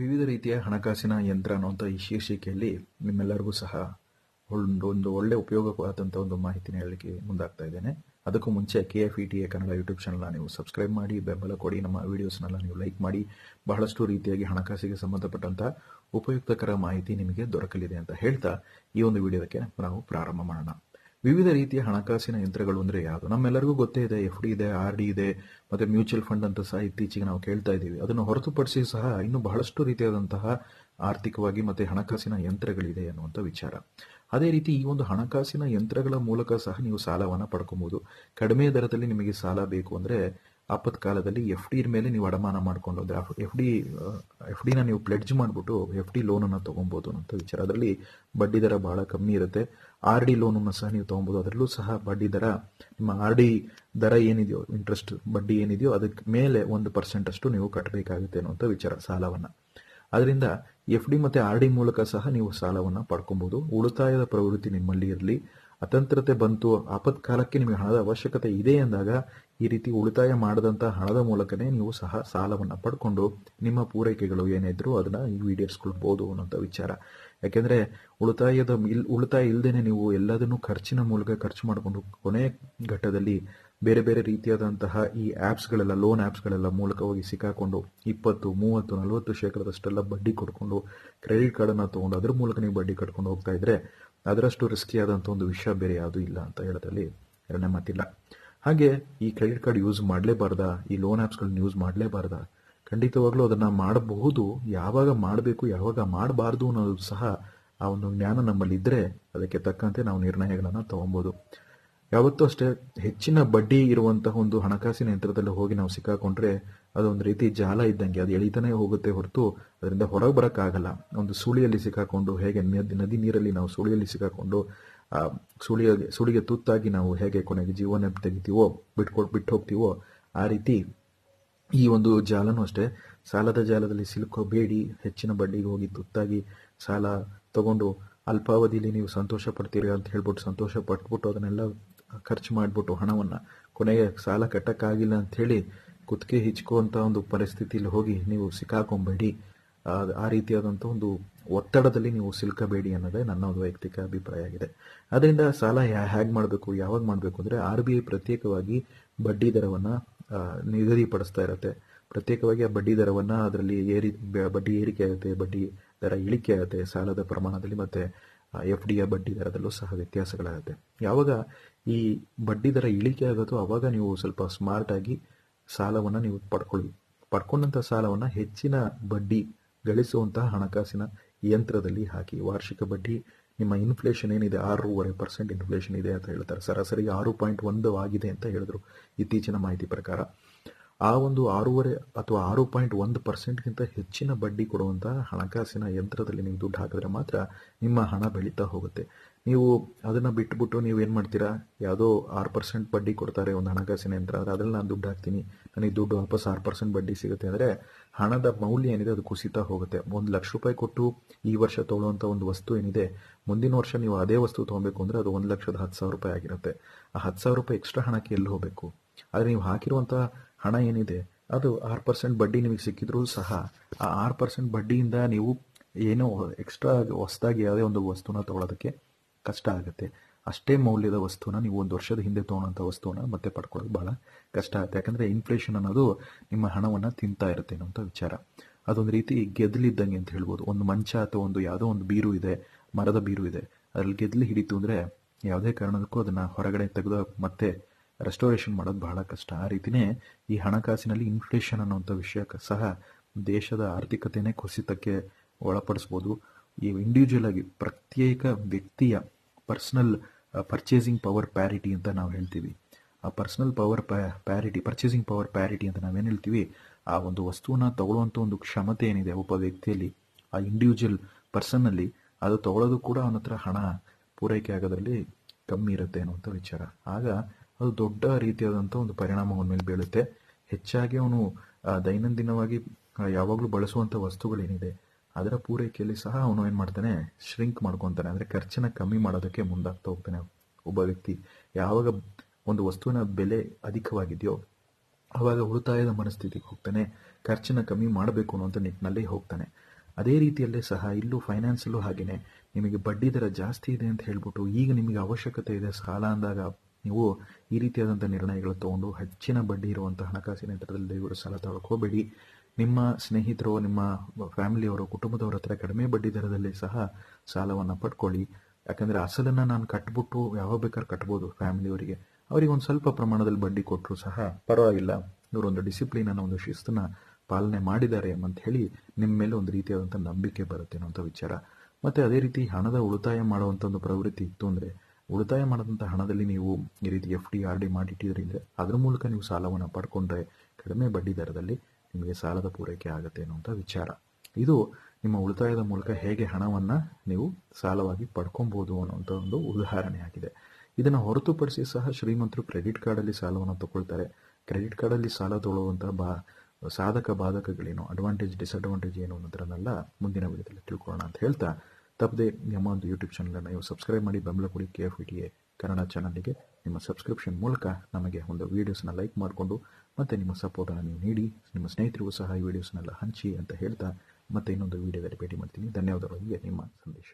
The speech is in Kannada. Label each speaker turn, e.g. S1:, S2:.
S1: ವಿವಿಧ ರೀತಿಯ ಹಣಕಾಸಿನ ಯಂತ್ರ ಅನ್ನುವಂಥ ಈ ಶೀರ್ಷಿಕೆಯಲ್ಲಿ ನಿಮ್ಮೆಲ್ಲರಿಗೂ ಸಹ ಒಂದು ಒಂದು ಒಳ್ಳೆ ಉಪಯೋಗವಾದಂಥ ಒಂದು ಮಾಹಿತಿನ ಹೇಳಲಿಕ್ಕೆ ಮುಂದಾಗ್ತಾ ಇದ್ದೇನೆ. ಅದಕ್ಕೂ ಮುಂಚೆ K F E T A Kannada YouTube ಚಾನಲ್ನ ನೀವು ಸಬ್ಸ್ಕ್ರೈಬ್ ಮಾಡಿ, ಬೆಂಬಲ ಕೊಡಿ, ನಮ್ಮ ವೀಡಿಯೋಸ್ನೆಲ್ಲ ನೀವು ಲೈಕ್ ಮಾಡಿ, ಬಹಳಷ್ಟು ರೀತಿಯಾಗಿ ಹಣಕಾಸಿಗೆ ಸಂಬಂಧಪಟ್ಟಂಥ ಉಪಯುಕ್ತಕರ ಮಾಹಿತಿ ನಿಮಗೆ ದೊರಕಲಿದೆ ಅಂತ ಹೇಳ್ತಾ ಈ ಒಂದು ವಿಡಿಯೋದಕ್ಕೆ ನಾವು ಪ್ರಾರಂಭ ಮಾಡೋಣ. ವಿವಿಧ ರೀತಿಯ ಹಣಕಾಸಿನ ಯಂತ್ರಗಳು ಅಂದರೆ ಯಾವುದು? ನಮ್ಮೆಲ್ಲರಿಗೂ ಗೊತ್ತೇ ಇದೆ, ಎಫ್ ಡಿ ಇದೆ, ಆರ್ ಡಿ ಇದೆ, ಮತ್ತು ಮ್ಯೂಚುವಲ್ ಫಂಡ್ ಅಂತ ಸಹ ಇತ್ತೀಚೆಗೆ ನಾವು ಕೇಳ್ತಾ ಇದ್ದೀವಿ. ಅದನ್ನು ಹೊರತುಪಡಿಸಿ ಸಹ ಇನ್ನೂ ಬಹಳಷ್ಟು ರೀತಿಯಾದಂತಹ ಆರ್ಥಿಕವಾಗಿ ಮತ್ತು ಹಣಕಾಸಿನ ಯಂತ್ರಗಳಿದೆ ಅನ್ನುವಂಥ ವಿಚಾರ. ಅದೇ ರೀತಿ ಈ ಒಂದು ಹಣಕಾಸಿನ ಯಂತ್ರಗಳ ಮೂಲಕ ಸಹ ನೀವು ಸಾಲವನ್ನು ಪಡ್ಕೊಬಹುದು ಕಡಿಮೆ ದರದಲ್ಲಿ ನಿಮಗೆ ಸಾಲ ಬೇಕು ಅಂದ್ರೆ ಆಪತ್ ಕಾಲದಲ್ಲಿ ಎಫ್ ಡಿ ಮೇಲೆ ನೀವು ಅಡಮಾನ ಮಾಡ್ಕೊಂಡು ಹೋದ್ರೆ ಎಫ್ ಡಿ ಎಫ್ ಡಿನ ನೀವು ಪ್ಲೆಡ್ಜ್ ಮಾಡಿಬಿಟ್ಟು ಎಫ್ ಡಿ ಲೋನನ್ನು ತೊಗೊಬೋದು ಅಂತ ವಿಚಾರ. ಅದರಲ್ಲಿ ಬಡ್ಡಿ ದರ ಬಹಳ ಕಮ್ಮಿ ಇರುತ್ತೆ. ಆರ್ ಡಿ ಲೋನನ್ನು ಸಹ ನೀವು ತೊಗೊಬೋದು ಅದರಲ್ಲೂ ಸಹ ಬಡ್ಡಿ ದರ, ನಿಮ್ಮ ಆರ್ ಡಿ ದರ ಏನಿದೆಯೋ ಇಂಟ್ರೆಸ್ಟ್ ಬಡ್ಡಿ ಏನಿದೆಯೋ ಅದಕ್ಕೆ ಮೇಲೆ ಒಂದು ಪರ್ಸೆಂಟ್ ಅಷ್ಟು ನೀವು ಕಟ್ಟಬೇಕಾಗುತ್ತೆ ಅನ್ನುವಂಥ ವಿಚಾರ ಸಾಲವನ್ನು. ಅದರಿಂದ ಎಫ್ ಡಿ ಮತ್ತು ಆರ್ ಡಿ ಮೂಲಕ ಸಹ ನೀವು ಸಾಲವನ್ನು ಪಡ್ಕೊಬೋದು ಉಳಿತಾಯದ ಪ್ರವೃತ್ತಿ ನಿಮ್ಮಲ್ಲಿ ಇರಲಿ. ಅತಂತ್ರತೆ ಬಂತು, ಆಪತ್ಕಾಲಕ್ಕೆ ನಿಮಗೆ ಹಣದ ಅವಶ್ಯಕತೆ ಇದೆ ಎಂದಾಗ ಈ ರೀತಿ ಉಳಿತಾಯ ಮಾಡದಂತ ಹಣದ ಮೂಲಕನೇ ನೀವು ಸಹ ಸಾಲವನ್ನ ಪಡ್ಕೊಂಡು ನಿಮ್ಮ ಪೂರೈಕೆಗಳು ಏನಿದ್ರು ಅದನ್ನು ಈಡೇರಿಸ್ಕೊಳ್ಬಹುದು ಅನ್ನೋಂಥ ವಿಚಾರ. ಯಾಕೆಂದ್ರೆ ಉಳಿತಾಯದ ಉಳಿತಾಯ ಇಲ್ಲದೇನೆ ನೀವು ಎಲ್ಲದನ್ನು ಖರ್ಚಿನ ಮೂಲಕ ಖರ್ಚು ಮಾಡಿಕೊಂಡು ಕೊನೆ ಘಟ್ಟದಲ್ಲಿ ಬೇರೆ ಬೇರೆ ರೀತಿಯಾದಂತಹ ಈ ಆ್ಯಪ್ಸ್ಗಳೆಲ್ಲ ಲೋನ್ ಆ್ಯಪ್ಸ್ಗಳೆಲ್ಲ ಮೂಲಕ ಹೋಗಿ ಸಿಕ್ಕಾಕೊಂಡು ಇಪ್ಪತ್ತು, ಮೂವತ್ತು, ನಲವತ್ತು ಶೇಕಡದಷ್ಟೆಲ್ಲ ಬಡ್ಡಿ ಕೊಡ್ಕೊಂಡು ಕ್ರೆಡಿಟ್ ಕಾರ್ಡನ್ನು ತೊಗೊಂಡು ಅದ್ರ ಮೂಲಕ ನೀವು ಬಡ್ಡಿ ಕಟ್ಕೊಂಡು ಹೋಗ್ತಾ ಇದ್ರೆ ಅದರಷ್ಟು ರಿಸ್ಕಿ ಆದಂಥ ಒಂದು ವಿಷಯ ಬೇರೆ ಯಾವುದೂ ಇಲ್ಲ ಅಂತ ಹೇಳೋದ್ರಲ್ಲಿ ಎರಡನೇ ಮಾತಿಲ್ಲ. ಹಾಗೆ ಈ ಕ್ರೆಡಿಟ್ ಕಾರ್ಡ್ ಯೂಸ್ ಮಾಡಲೇಬಾರ್ದಾ, ಈ ಲೋನ್ ಆ್ಯಪ್ಸ್ಗಳನ್ನ ಯೂಸ್ ಮಾಡಲೇಬಾರ್ದಾ, ಖಂಡಿತವಾಗ್ಲೂ ಅದನ್ನ ಮಾಡಬಹುದು, ಯಾವಾಗ ಮಾಡಬೇಕು, ಯಾವಾಗ ಮಾಡಬಾರ್ದು ಅನ್ನೋದು ಸಹ ಆ ಒಂದು ಜ್ಞಾನ ನಮ್ಮಲ್ಲಿ ಇದ್ರೆ ಅದಕ್ಕೆ ತಕ್ಕಂತೆ ನಾವು ನಿರ್ಣಯಗಳನ್ನು ತಗೊಬೋದು. ಯಾವತ್ತೂ ಅಷ್ಟೇ ಹೆಚ್ಚಿನ ಬಡ್ಡಿ ಇರುವಂತಹ ಒಂದು ಹಣಕಾಸಿನ ಯಂತ್ರದಲ್ಲಿ ಹೋಗಿ ನಾವು ಸಿಕ್ಕಾಕೊಂಡ್ರೆ ಅದೊಂದು ರೀತಿ ಜಾಲ ಇದ್ದಂಗೆ, ಅದು ಎಳಿತಾನೆ ಹೋಗುತ್ತೆ ಹೊರತು ಅದರಿಂದ ಹೊರಗೆ ಬರೋಕ್ಕಾಗಲ್ಲ. ಒಂದು ಸುಳಿಯಲ್ಲಿ ಸಿಕ್ಕಾಕೊಂಡು, ಹೇಗೆ ನದಿ ನದಿ ನೀರಲ್ಲಿ ನಾವು ಸುಳಿಯಲ್ಲಿ ಸಿಕ್ಕಾಕೊಂಡು ಆ ಸುಳಿಯ ಸುಳಿಗೆ ತುತ್ತಾಗಿ ನಾವು ಹೇಗೆ ಕೊನೆಗೆ ಜೀವನ ತೆಗಿತೀವೋ ಬಿಟ್ಕೊಟ್ ಬಿಟ್ಟು ಹೋಗ್ತೀವೋ ಆ ರೀತಿ ಈ ಒಂದು ಜಾಲನೂ ಅಷ್ಟೇ. ಸಾಲದ ಜಾಲದಲ್ಲಿ ಸಿಲುಕೋಬೇಡಿ ಹೆಚ್ಚಿನ ಬಡ್ಡಿಗೆ ಹೋಗಿ ತುತ್ತಾಗಿ ಸಾಲ ತಗೊಂಡು ಅಲ್ಪಾವಧಿಯಲ್ಲಿ ನೀವು ಸಂತೋಷ ಪಡ್ತೀರಿ ಅಂತ ಹೇಳ್ಬಿಟ್ಟು ಸಂತೋಷ ಪಟ್ಬಿಟ್ಟು ಅದನ್ನೆಲ್ಲ ಖರ್ಚು ಮಾಡಿಬಿಟ್ಟು ಹಣವನ್ನು ಕೊನೆಗೆ ಸಾಲ ಕಟ್ಟಕ್ಕಾಗಿಲ್ಲ ಅಂಥೇಳಿ ಕುತ್ತಿಗೆ ಹಿಚ್ಕೋ ಅಂತ ಒಂದು ಪರಿಸ್ಥಿತಿಯಲ್ಲಿ ಹೋಗಿ ನೀವು ಸಿಕ್ಕಾಕೊಂಬೇಡಿ. ಆ ರೀತಿಯಾದಂಥ ಒಂದು ಒತ್ತಡದಲ್ಲಿ ನೀವು ಸಿಲ್ಕಬೇಡಿ ಅನ್ನೋದೇ ನನ್ನ ಒಂದು ವೈಯಕ್ತಿಕ ಅಭಿಪ್ರಾಯ ಆಗಿದೆ. ಅದರಿಂದ ಸಾಲ ಹೇಗೆ ಮಾಡಬೇಕು, ಯಾವಾಗ ಮಾಡಬೇಕು ಅಂದರೆ ಆರ್ ಬಿ ಐ ಪ್ರತ್ಯೇಕವಾಗಿ ಬಡ್ಡಿ ದರವನ್ನು ನಿಗದಿಪಡಿಸ್ತಾ ಇರುತ್ತೆ. ಪ್ರತ್ಯೇಕವಾಗಿ ಆ ಬಡ್ಡಿ ದರವನ್ನು ಅದರಲ್ಲಿ ಏರಿ ಬಡ್ಡಿ ಏರಿಕೆ ಆಗುತ್ತೆ, ಬಡ್ಡಿ ದರ ಇಳಿಕೆ ಆಗುತ್ತೆ, ಸಾಲದ ಪ್ರಮಾಣದಲ್ಲಿ ಮತ್ತು ಎಫ್ ಡಿಯ ಬಡ್ಡಿ ದರದಲ್ಲೂ ಸಹ ವ್ಯತ್ಯಾಸಗಳಾಗುತ್ತೆ. ಯಾವಾಗ ಈ ಬಡ್ಡಿ ದರ ಇಳಿಕೆ ಆಗುತ್ತೋ ಆವಾಗ ನೀವು ಸ್ವಲ್ಪ ಸ್ಮಾರ್ಟಾಗಿ ಸಾಲವನ್ನು ನೀವು ಪಡ್ಕೊಳ್ಳಿ. ಪಡ್ಕೊಂಡಂಥ ಸಾಲವನ್ನು ಹೆಚ್ಚಿನ ಬಡ್ಡಿ ಗಳಿಸುವಂತಹ ಹಣಕಾಸಿನ ಯಂತ್ರದಲ್ಲಿ ಹಾಕಿ, ವಾರ್ಷಿಕ ಬಡ್ಡಿ, ನಿಮ್ಮ ಇನ್ಫ್ಲೇಷನ್ ಏನಿದೆ, ಆರೂವರೆ ಪರ್ಸೆಂಟ್ ಇನ್ಫ್ಲೇಷನ್ ಇದೆ ಅಂತ ಹೇಳ್ತಾರೆ. ಸರಾಸರಿ ಆರು ಪಾಯಿಂಟ್ ಒಂದು ಆಗಿದೆ ಅಂತ ಹೇಳಿದ್ರು ಇತ್ತೀಚಿನ ಮಾಹಿತಿ ಪ್ರಕಾರ. ಆ ಒಂದು ಆರೂವರೆ ಅಥವಾ ಆರು ಪಾಯಿಂಟ್ ಒಂದು ಪರ್ಸೆಂಟ್ಗಿಂತ ಹೆಚ್ಚಿನ ಬಡ್ಡಿ ಕೊಡುವಂಥ ಹಣಕಾಸಿನ ಯಂತ್ರದಲ್ಲಿ ನೀವು ದುಡ್ಡು ಹಾಕಿದ್ರೆ ಮಾತ್ರ ನಿಮ್ಮ ಹಣ ಬೆಳೀತಾ ಹೋಗುತ್ತೆ. ನೀವು ಅದನ್ನು ಬಿಟ್ಬಿಟ್ಟು ನೀವು ಏನು ಮಾಡ್ತೀರಾ? ಯಾವುದೋ ಆರು ಪರ್ಸೆಂಟ್ ಬಡ್ಡಿ ಕೊಡ್ತಾರೆ ಒಂದು ಹಣಕಾಸಿನ ಯಂತ್ರ, ಆದರೆ ಅದರಲ್ಲಿ ನಾನು ದುಡ್ಡು ಹಾಕ್ತೀನಿ. ನನಗೆ ದುಡ್ಡು ವಾಪಸ್ ಆರು ಪರ್ಸೆಂಟ್ ಬಡ್ಡಿ ಸಿಗುತ್ತೆ. ಅಂದರೆ ಹಣದ ಮೌಲ್ಯ ಏನಿದೆ ಅದು ಕುಸಿತಾ ಹೋಗುತ್ತೆ. ಒಂದು ಲಕ್ಷ ರೂಪಾಯಿ ಕೊಟ್ಟು ಈ ವರ್ಷ ತೊಗೊಳ್ಳುವಂಥ ಒಂದು ವಸ್ತು ಏನಿದೆ, ಮುಂದಿನ ವರ್ಷ ನೀವು ಅದೇ ವಸ್ತು ತೊಗೊಬೇಕು ಅಂದರೆ ಅದು ಒಂದು ಲಕ್ಷದ ಹತ್ತು ಸಾವಿರ ರೂಪಾಯಿ ಆಗಿರುತ್ತೆ. ಆ ಹತ್ತು ಸಾವಿರ ರೂಪಾಯಿ ಎಕ್ಸ್ಟ್ರಾ ಹಣಕ್ಕೆ ಎಲ್ಲಿ ಹೋಗಬೇಕು? ಆದರೆ ನೀವು ಹಾಕಿರುವಂಥ ಹಣ ಏನಿದೆ, ಅದು ಆರು ಪರ್ಸೆಂಟ್ ಬಡ್ಡಿ ನಿಮಗೆ ಸಿಕ್ಕಿದ್ರೂ ಸಹ, ಆ ಆರು ಪರ್ಸೆಂಟ್ ಬಡ್ಡಿಯಿಂದ ನೀವು ಏನೋ ಎಕ್ಸ್ಟ್ರಾ ಹೊಸದಾಗಿ ಯಾವುದೇ ಒಂದು ವಸ್ತುನ ತಗೊಳ್ಳೋದಕ್ಕೆ ಕಷ್ಟ ಆಗುತ್ತೆ. ಅಷ್ಟೇ ಮೌಲ್ಯದ ವಸ್ತುನ ನೀವು ಒಂದು ವರ್ಷದ ಹಿಂದೆ ತೊಗೊಳೋಂಥ ವಸ್ತುವನ್ನ ಮತ್ತೆ ಪಡ್ಕೊಳ್ಳೋದು ಭಾಳ ಕಷ್ಟ ಆಗುತ್ತೆ. ಯಾಕಂದರೆ ಇನ್ಫ್ಲೇಷನ್ ಅನ್ನೋದು ನಿಮ್ಮ ಹಣವನ್ನು ತಿಂತಾ ಇರುತ್ತೆ ಅನ್ನೋಂಥ ವಿಚಾರ. ಅದೊಂದು ರೀತಿ ಗೆದ್ದಲಿದ್ದಂಗೆ ಅಂತ ಹೇಳ್ಬೋದು. ಒಂದು ಮಂಚ ಅಥವಾ ಒಂದು ಯಾವುದೋ ಒಂದು ಬೀರು ಇದೆ, ಮರದ ಬೀರು ಇದೆ, ಅದರಲ್ಲಿ ಗೆದ್ದಲು ಹಿಡಿತು ಅಂದರೆ ಯಾವುದೇ ಕಾರಣಕ್ಕೂ ಅದನ್ನು ಹೊರಗಡೆ ತೆಗೆದು ಮತ್ತೆ ರೆಸ್ಟೋರೇಷನ್ ಮಾಡೋದು ಬಹಳ ಕಷ್ಟ. ಆ ರೀತಿನೇ ಈ ಹಣಕಾಸಿನಲ್ಲಿ ಇನ್ಫ್ಲೇಷನ್ ಅನ್ನೋಂಥ ವಿಷಯ ಸಹ ದೇಶದ ಆರ್ಥಿಕತೆಯೇ ಕುಸಿತಕ್ಕೆ ಒಳಪಡಿಸ್ಬೋದು. ಈ ಇಂಡಿವಿಜುವಲ್ ಆಗಿ ಪ್ರತ್ಯೇಕ ವ್ಯಕ್ತಿಯ ಪರ್ಸನಲ್ ಪರ್ಚೇಸಿಂಗ್ ಪವರ್ ಪ್ಯಾರಿಟಿ ಅಂತ ನಾವು ಹೇಳ್ತೀವಿ. ಆ personal power parity purchasing power parity ಅಂತ ನಾವೇನು ಹೇಳ್ತೀವಿ? ಆ ಒಂದು ವಸ್ತುವನ್ನ ತಗೊಳ್ಳುವಂಥ ಒಂದು ಕ್ಷಮತೆ ಏನಿದೆ ಒಬ್ಬ ವ್ಯಕ್ತಿಯಲ್ಲಿ, ಆ ಇಂಡಿವಿಜುವಲ್ ಪರ್ಸನ್ನಲ್ಲಿ ಅದು ತಗೊಳ್ಳೋದು ಕೂಡ ಅವನ ಹತ್ರ ಹಣ ಪೂರೈಕೆ ಆಗೋದ್ರಲ್ಲಿ ಕಮ್ಮಿ ಇರುತ್ತೆ ಅನ್ನುವಂಥ ವಿಚಾರ. ಆಗ ಅದು ದೊಡ್ಡ ರೀತಿಯಾದಂಥ ಒಂದು ಪರಿಣಾಮವನ್ನ ಮೇಲೆ ಬೀಳುತ್ತೆ. ಹೆಚ್ಚಾಗಿ ಅವನು ದೈನಂದಿನವಾಗಿ ಯಾವಾಗಲೂ ಬಳಸುವಂಥ ವಸ್ತುಗಳೇನಿದೆ ಅದರ ಪೂರೈಕೆಯಲ್ಲಿ ಸಹ ಅವನು ಏನು ಮಾಡ್ತಾನೆ? ಶ್ರಿಂಕ್ ಮಾಡ್ಕೊತಾನೆ. ಅಂದರೆ ಖರ್ಚನ್ನ ಕಮ್ಮಿ ಮಾಡೋದಕ್ಕೆ ಮುಂದಾಗ್ತಾ ಹೋಗ್ತಾನೆ. ಒಬ್ಬ ವ್ಯಕ್ತಿ ಯಾವಾಗ ಒಂದು ವಸ್ತುವಿನ ಬೆಲೆ ಅಧಿಕವಾಗಿದೆಯೋ ಆವಾಗ ಉಳಿತಾಯದ ಮನಸ್ಥಿತಿಗೆ ಹೋಗ್ತಾನೆ. ಖರ್ಚನ್ನ ಕಮ್ಮಿ ಮಾಡಬೇಕು ಅನ್ನೋಂಥ ನಿಟ್ಟಿನಲ್ಲಿ ಹೋಗ್ತಾನೆ. ಅದೇ ರೀತಿಯಲ್ಲೇ ಸಹ ಇಲ್ಲೂ ಫೈನಾನ್ಸಲ್ಲೂ ಹಾಗೆಯೇ ನಿಮಗೆ ಬಡ್ಡಿ ದರ ಜಾಸ್ತಿ ಇದೆ ಅಂತ ಹೇಳ್ಬಿಟ್ಟು ಈಗ ನಿಮಗೆ ಅವಶ್ಯಕತೆ ಇದೆ, ಸಾಲ ಅಂದಾಗ ನೀವು ಈ ರೀತಿಯಾದಂಥ ನಿರ್ಣಯಗಳು ತಗೊಂಡು ಹೆಚ್ಚಿನ ಬಡ್ಡಿ ಇರುವಂಥ ಹಣಕಾಸಿನ ದರದಲ್ಲಿ ದಯವಿಟ್ಟು ಸಾಲ ತಗೊಳಕ್ಕೆ ಹೋಗಬೇಡಿ. ನಿಮ್ಮ ಸ್ನೇಹಿತರು, ನಿಮ್ಮ ಫ್ಯಾಮಿಲಿಯವರು, ಕುಟುಂಬದವರ ಹತ್ರ ಕಡಿಮೆ ಬಡ್ಡಿ ದರದಲ್ಲಿ ಸಹ ಸಾಲವನ್ನು ಪಡ್ಕೊಳ್ಳಿ. ಯಾಕಂದರೆ ಅಸಲನ್ನು ನಾನು ಕಟ್ಬಿಟ್ಟು ಯಾವಾಗ ಬೇಕಾದ್ರೆ ಕಟ್ಬೋದು ಫ್ಯಾಮಿಲಿಯವರಿಗೆ. ಅವರಿಗೆ ಒಂದು ಸ್ವಲ್ಪ ಪ್ರಮಾಣದಲ್ಲಿ ಬಡ್ಡಿ ಕೊಟ್ಟರು ಸಹ ಪರವಾಗಿಲ್ಲ. ಇವರೊಂದು ಡಿಸಿಪ್ಲಿನ್ ಅನ್ನೋ ಒಂದು ಶಿಸ್ತನ್ನು ಪಾಲನೆ ಮಾಡಿದ್ದಾರೆ ಅಂತ ಹೇಳಿ ನಿಮ್ಮ ಮೇಲೆ ಒಂದು ರೀತಿಯಾದಂಥ ನಂಬಿಕೆ ಬರುತ್ತೆ ಅನ್ನೋಂಥ ವಿಚಾರ. ಮತ್ತು ಅದೇ ರೀತಿ ಹಣದ ಉಳಿತಾಯ ಮಾಡುವಂಥ ಒಂದು ಪ್ರವೃತ್ತಿ ಇತ್ತು ಅಂದರೆ, ಉಳಿತಾಯ ಮಾಡಿದಂಥ ಹಣದಲ್ಲಿ ನೀವು ಈ ರೀತಿ ಎಫ್ ಡಿ ಆರ್ ಡಿ ಮಾಡಿಟ್ಟಿದ್ರಿಂದ ಅದ್ರ ಮೂಲಕ ನೀವು ಸಾಲವನ್ನು ಪಡ್ಕೊಂಡ್ರೆ ಕಡಿಮೆ ಬಡ್ಡಿ ದರದಲ್ಲಿ ನಿಮಗೆ ಸಾಲದ ಪೂರೈಕೆ ಆಗುತ್ತೆ ಅನ್ನುವಂಥ ವಿಚಾರ. ಇದು ನಿಮ್ಮ ಉಳಿತಾಯದ ಮೂಲಕ ಹೇಗೆ ಹಣವನ್ನು ನೀವು ಸಾಲವಾಗಿ ಪಡ್ಕೊಬೋದು ಅನ್ನುವಂಥ ಒಂದು ಉದಾಹರಣೆ ಆಗಿದೆ. ಇದನ್ನು ಹೊರತುಪಡಿಸಿ ಸಹ ಶ್ರೀಮಂತರು ಕ್ರೆಡಿಟ್ ಕಾರ್ಡಲ್ಲಿ ಸಾಲವನ್ನು ತಗೊಳ್ತಾರೆ. ಕ್ರೆಡಿಟ್ ಕಾರ್ಡಲ್ಲಿ ಸಾಲ ತಗೊಳ್ಳುವಂಥ ಬಾ, ಸಾಧಕ ಬಾಧಕಗಳೇನು ಅಡ್ವಾಂಟೇಜ್ ಡಿಸ್ಅಡ್ವಾಂಟೇಜ್ ಏನು ಅನ್ನೋದನ್ನೆಲ್ಲ ಮುಂದಿನ ವಿಡಿಯೋದಲ್ಲಿ ತಿಳ್ಕೊಳ್ಳೋಣ ಅಂತ ಹೇಳ್ತಾ, ತಪ್ಪದೆ ನಮ್ಮ ಒಂದು ಯೂಟ್ಯೂಬ್ ಚಾನಲನ್ನು ನೀವು ಸಬ್ಸ್ಕ್ರೈಬ್ ಮಾಡಿ, ಬೆಂಬಲ ಕೊಡಿ ಕೆ ಎಫ್ ಇ ಕನ್ನಡ ಚಾನಲ್ಗೆ ನಿಮ್ಮ ಸಬ್ಸ್ಕ್ರಿಪ್ಷನ್ ಮೂಲಕ ನಮಗೆ ಒಂದು ವೀಡಿಯೋಸ್ನ ಲೈಕ್ ಮಾಡಿಕೊಂಡು ಮತ್ತು ನಿಮ್ಮ ಸಪೋರ್ಟನ್ನು ನೀವು ನೀಡಿ, ನಿಮ್ಮ ಸ್ನೇಹಿತರಿಗೂ ಸಹ ಈ ವಿಡಿಯೋಸ್ನೆಲ್ಲ ಹಂಚಿ ಅಂತ ಹೇಳ್ತಾ ಮತ್ತೆ ಇನ್ನೊಂದು ವೀಡಿಯೋದಲ್ಲಿ ಭೇಟಿ ಮಾಡ್ತೀನಿ. ಧನ್ಯವಾದಗಳೊಂದಿಗೆ ನಿಮ್ಮ ಸಂದೇಶ.